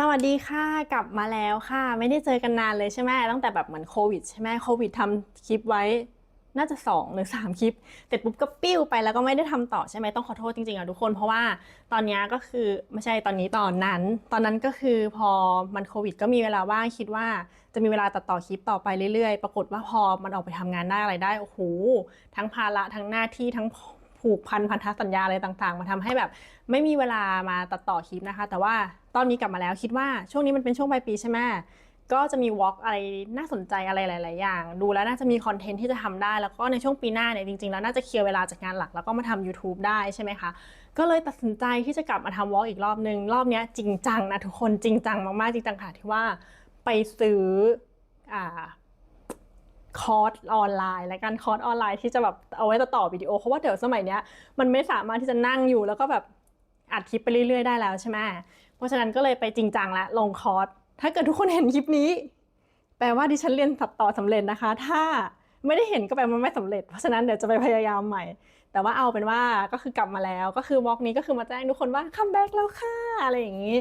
สวัสดีค่ะกลับมาแล้วค่ะ ไม่ได้เจอกันนานเลยใช่ไหมตั้งแต่แบบเหมือนโควิดใช่ไหมโควิดทำคลิปไว้น่าจะ 2 หรือ 3 คลิปเสร็จปุ๊บก็ปิ้วไปแล้วก็ไม่ได้ทำต่อใช่ไหมต้องขอโทษจริงๆอะทุกคน เพราะว่าตอนนี้ก็คือไม่ใช่ตอนนี้ตอนนั้น ตอนนั้นก็คือพอมันโควิด ก็มีเวลาว่างคิดว่าจะมีเวลาตัดต่อคลิปต่อไปเรื่อยๆ ปรากฏว่าพอมันออกไปทำงานได้อะไรได้โอ้โหทั้งภาระทั้งหน้าที่ทั้ง ผูกพันพันธสัญญาอะไรต่างๆ มาทำให้แบบไม่มีเวลามาตัดต่อคลิปนะคะ แต่ว่าตอนนี้กลับมาแล้วคิดว่าช่วงนี้มันเป็นช่วงปลายปีใช่ไหมก็จะมีวอล์กอะไรน่าสนใจอะไรหลาย ๆ อย่าง ดูแล้วน่าจะมีคอนเทนต์ที่จะทำได้ แล้วก็ในช่วงปีหน้าเนี่ยจริง ๆ แล้วน่าจะเคลียร์เวลาจากงานหลักแล้วก็มาทำ YouTube ได้ใช่ไหมคะ ก็เลยตัดสินใจที่จะกลับมาทำวอล์กอีกรอบนึง รอบนี้จริงจังนะทุกคนจริงจังมาก ๆ จริงจังค่ะที่ว่าไปซื้ออ่า คอร์สออนไลน์และการคอร์สออนไลน์ที่จะแบบเอาไว้ตัดต่อวิดีโอเพราะว่าเดี๋ยวสมัยเนี้ยมันไม่สามารถที่จะนั่งอยู่แล้วก็แบบอัดคลิปไปเรื่อยๆได้แล้วใช่ไหมเพราะฉะนั้นก็เลยไปจริงจังและลงคอร์สถ้าเกิดทุกคนเห็นคลิปนี้ แปลว่าดิฉันเรียนตัดต่อสำเร็จนะคะ ถ้าไม่ได้เห็นก็แปลว่าไม่สำเร็จ เพราะฉะนั้นเดี๋ยวจะไปพยายามใหม่ แต่ว่าเอาเป็นว่าก็คือกลับมาแล้ว ก็คือวอล์กนี้ก็คือมาแจ้งทุกคนว่าคัมแบ็กแล้วค่ะอะไรอย่างนี้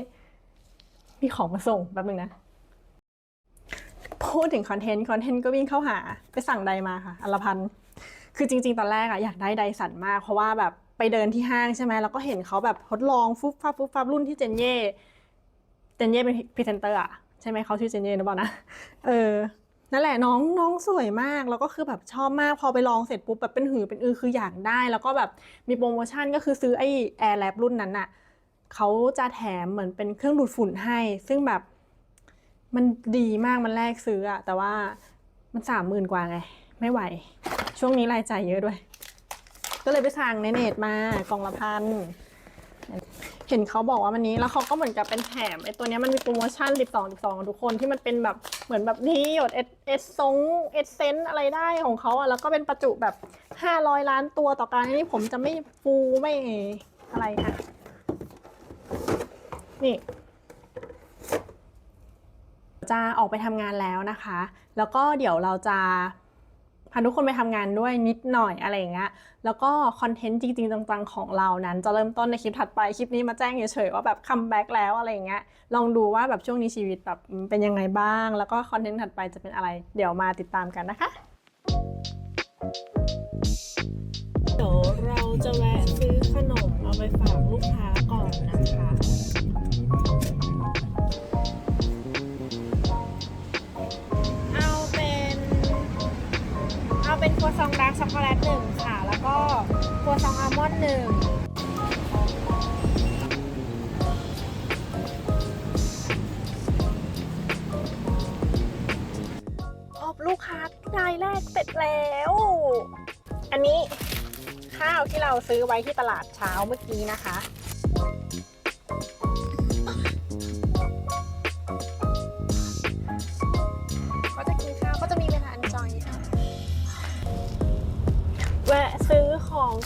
มีของมาส่งแป๊บนึงนะ พูดถึงคอนเทนต์คอนเทนต์ก็วิ่งเข้าหาไปสั่งไดมาค่ะอัลพันคือจริง ๆ ตอนแรกอะอยากได้ไดสันมาก เพราะว่าแบบไปเดินที่ห้างใช่ไหมแล้วก็เห็นเขาแบบทดลองฟุบฟับฟุบฟับรุ่นที่เจนเย่เจนเย่เป็นพรีเซนเตอร์อะใช่ไหมเขาชื่อเจนเย่หรือเปล่านะเออนั่นแหละน้องน้องสวยมากแล้วก็คือแบบชอบมากพอไปลองเสร็จปุ๊บแบบเป็นหือเป็นอือคืออยากได้ แล้วก็แบบมีโปรโมชั่นก็คือซื้อไอ้ Air Lab รุ่นนั้นอะเขาจะแถมเหมือนเป็นเครื่องดูดฝุ่นให้ ซึ่งแบบ มันดีมากมันแลกซื้ออะแต่ว่ามันสามหมื่นกว่าไง ไม่ไหว ช่วงนี้รายจ่ายเยอะด้วย ก็เลยไปสั่งในเน็ตมากล่องละพันเห็นเขาบอกว่าวันนี้แล้วเขาก็เหมือนกับเป็นแถมไอ้ตัวนี้มันมีโปรโมชั่น 12 12 ทุกคนที่มันเป็นแบบเหมือนแบบนี้หยดเอสเอสซงเอสเซนอะไรได้ของเขาอะแล้วก็เป็นประจุแบบ 500 ล้านตัวต่อการนี่ผมจะไม่ฟูไม่อะไรค่ะนี่ จะออกไปทำงานแล้วนะคะ แล้วก็เดี๋ยวเราจะพาทุกคนไปทำงานด้วยนิดหน่อยอะไรอย่างเงี้ย แล้วก็คอนเทนต์จริงๆจังๆของเรานั้น จะเริ่มต้นในคลิปถัดไป คลิปนี้มาแจ้งเฉยๆว่าแบบคัมแบ็กแล้วอะไรอย่างเงี้ย ลองดูว่าแบบช่วงนี้ชีวิตแบบเป็นยังไงบ้าง แล้วก็คอนเทนต์ถัดไปจะเป็นอะไร เดี๋ยวมาติดตามกันนะคะเดี๋ยวเราจะแวะซื้อขนมเอาไปฝากลูกค้าก่อนนะคะ เอาเป็นครัวซองดาร์กช็อกโกแลตหนึ่งค่ะ แล้วก็ครัวซองอัลมอนด์หนึ่งอบลูกค้ารายแรกเสร็จแล้ว อันนี้ข้าวที่เราซื้อไว้ที่ตลาดเช้าเมื่อกี้นะคะ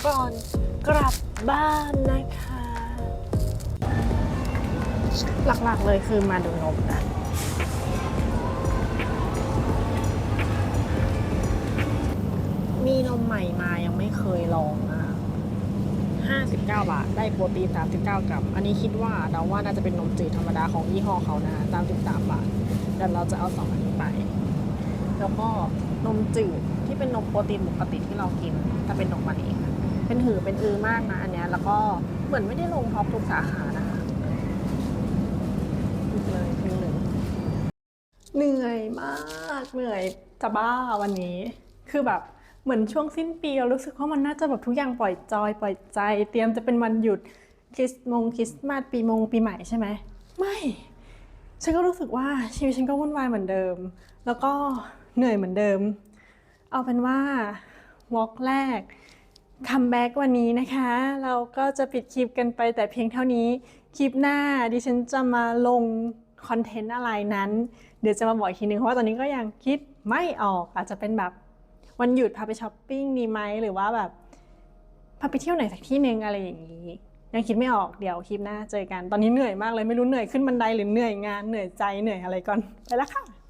ก่อนกลับบ้านนะคะ หลักๆเลยคือมาดูนมนะมีนมใหม่มายังไม่เคยลองนะ59 บาท ได้โปรตีน 39 กรัม อันนี้คิดว่าเดาว่าน่าจะเป็นนมจืดธรรมดาของยี่ห้อเขานะ33 บาทเดี๋ยวเราจะเอาสองอันนี้ไป แล้วก็นมจืดที่เป็นนมโปรตีนปกติที่เรากินแต่เป็นนมมันเองค่ะ เป็นหือเป็นอือมากนะอันเนี้ย แล้วก็เหมือนไม่ได้ลงท็อปทุกสาขานะคะเลยทิ้งเลยเหนื่อยมากเหนื่อยจะบ้าวันนี้ คือแบบเหมือนช่วงสิ้นปีเรารู้สึกว่ามันน่าจะแบบทุกอย่างปล่อยจอย ปล่อยใจ เตรียมจะเป็นวันหยุดคริสต์มงคริสต์มาสปีมงปีใหม่ใช่ไหมไม่ฉันก็รู้สึกว่าชีวิตฉันก็วุ่นวายเหมือนเดิม แล้วก็เหนื่อยเหมือนเดิม เอาเป็นว่าวอล์กแรก คัมแบ็กวันนี้นะคะ เราก็จะปิดคลิปกันไปแต่เพียงเท่านี้ คลิปหน้าดิฉันจะมาลงคอนเทนต์อะไรนั้น เดี๋ยวจะมาบอกอีกทีนึงเพราะว่าตอนนี้ก็ยังคิดไม่ออกอาจจะเป็นแบบวันหยุดพาไปช้อปปิ้งดีไหมหรือว่าแบบพาไปเที่ยวไหนสักที่หนึ่งอะไรอย่างนี้ ยังคิดไม่ออกเดี๋ยวคลิปหน้าเจอกันตอนนี้เหนื่อยมากเลยไม่รู้เหนื่อยขึ้นบันไดหรือเหนื่อยงานเหนื่อยใจเหนื่อยอะไรก่อนไปแล้วค่ะ